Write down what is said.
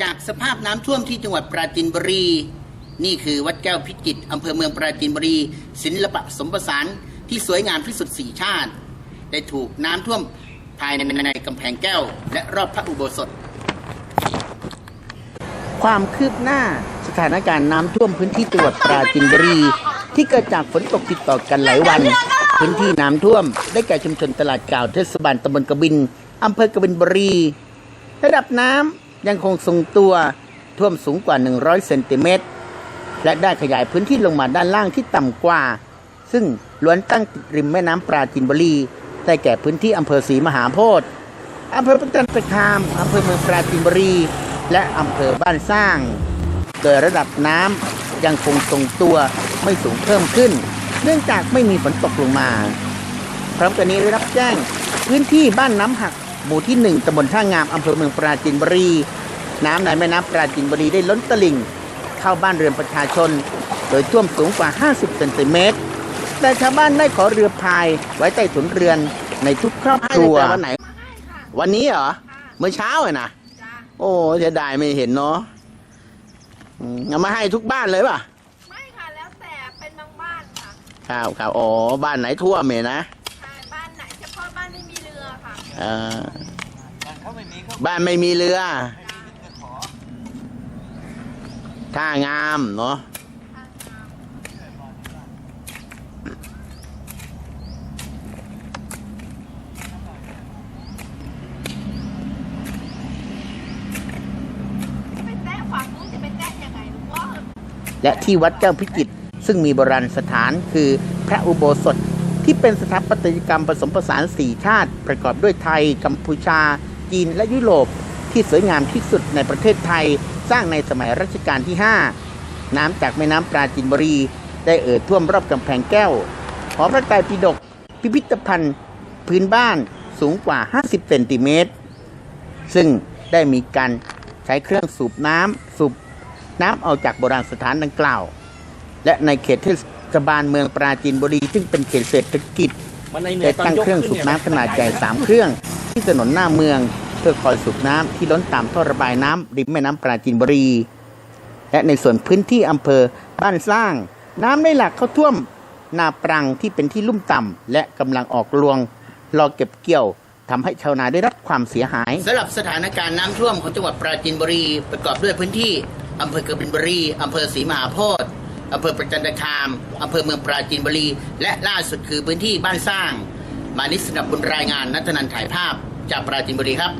จากสภาพน้ำท่วมที่จังหวัดปราจีนบุรี นี่คือวัดแก้วพิจิตรอำเภอเมืองปราจีนบุรี ศิลปะสมผสานที่สวยงามที่สุดสี่ชาติ ได้ถูกน้ำท่วมภายในในกำแพงแก้ว และรอบพระอุโบสถ ความคืบหน้าสถานการณ์น้ำท่วมพื้นที่จังหวัดปราจีนบุรี ที่เกิดจากฝนตกติดต่อกันหลายวัน พื้นที่น้ำท่วม ได้แก่ชุมชนตลาดเก่าเทศบาลตำบลกบินอำเภอกบินบุรี ระดับน้ำ ยังคงทรงตัวท่วมสูงกว่า 100 เซนติเมตร และได้ขยายพื้นที่ลงมาด้านล่างที่ต่ำกว่า ซึ่งล้วนตั้งติดริมแม่น้ำปราจีนบุรีได้แก่พื้นที่อำเภอศรีมหาโพธิ์อำเภอประจันตคามอำเภอเมืองปราจีนบุรี และอำเภอบ้านสร้าง โดยระดับน้ำยังคงทรงตัวไม่สูงเพิ่มขึ้น เนื่องจากไม่มีฝนตกลงมา พร้อมกันนี้ได้รับแจ้ง พื้นที่บ้านน้ำหักหมู่ที่หนึ่งตำบลท่างามอำเภอเมืองปราจีนบุรี น้ำในแม่น้ำปราจีนบุรีได้ล้นตลิ่ง เข้าบ้านเรือนประชาชน โดยท่วมสูงกว่า 50เซนติเมตรแต่ชาวบ้านได้ขอเรือพายไว้ใต้ถุนเรือนในทุกครอบครัววันไหน วันนี้เหรอเมื่อเช้าเหรอนะโอ้จะได้ไม่เห็นเนาะอืมเอามาให้ทุกบ้านเลยป่ะไม่ค่ะแล้วแต่เป็นบางบ้านค่ะครับครับอ๋อบ้านไหนท่วมเนี่ยนะใช่บ้านไหนเฉพาะบ้านไม่มีเรือค่ะเออบ้านไม่มีเรือ ท่างามเนาะและที่วัดแก้วพิจิตรซึ่งมีโบราณสถานคือพระอุโบสถที่เป็นสถาปัตยกรรมผสมผสานสี่ชาติ ประกอบด้วยไทย กัมพูชา จีนและยุโรป ที่สวยงามที่สุดในประเทศไทย สร้างในสมัยรัชกาลที่ 5 น้ำจากแม่น้ำปราจีนบุรี ได้เอ่อท่วมรอบกำแพงแก้ว หอพระไตรปิฎกพิพิธภัณฑ์พื้นบ้านสูงกว่า 50 เซนติเมตร ซึ่งได้มีการใช้เครื่องสูบน้ำสูบน้ำออกจากโบราณสถานดังกล่าว และในเขตเทศบาลเมืองปราจีนบุรี ซึ่งเป็นเขตเศรษฐกิจมันในเหนืได้อตอนตั้งยกเครื่องขึ้สูบยน้ำขนาดใหญ่สามเครื่อง ที่ถนนหน้าเมือง เพื่อคอยสูบน้ำที่ล้นตามท่อระบายน้ำริมแม่น้ำปราจีนบุรี และในส่วนพื้นที่อำเภอบ้านสร้าง น้ำได้หลากเข้าท่วมนาปรังที่เป็นที่ลุ่มต่ำและกำลังออกรวงรอเก็บเกี่ยวทำให้ชาวนาได้รับความเสียหายสำหรับสถานการณ์น้ำท่วมของจังหวัดปราจีนบุรี ประกอบด้วยพื้นที่อำเภอกบินบุรีอำเภอศรีมหาโพธิ์อำเภอประจันตคามอำเภอเมืองปราจีนบุรี และล่าสุดคือพื้นที่บ้านสร้าง มานิสนับบุญรายงานนัทนันถ่ายภาพจากปราจีนบุรีครับ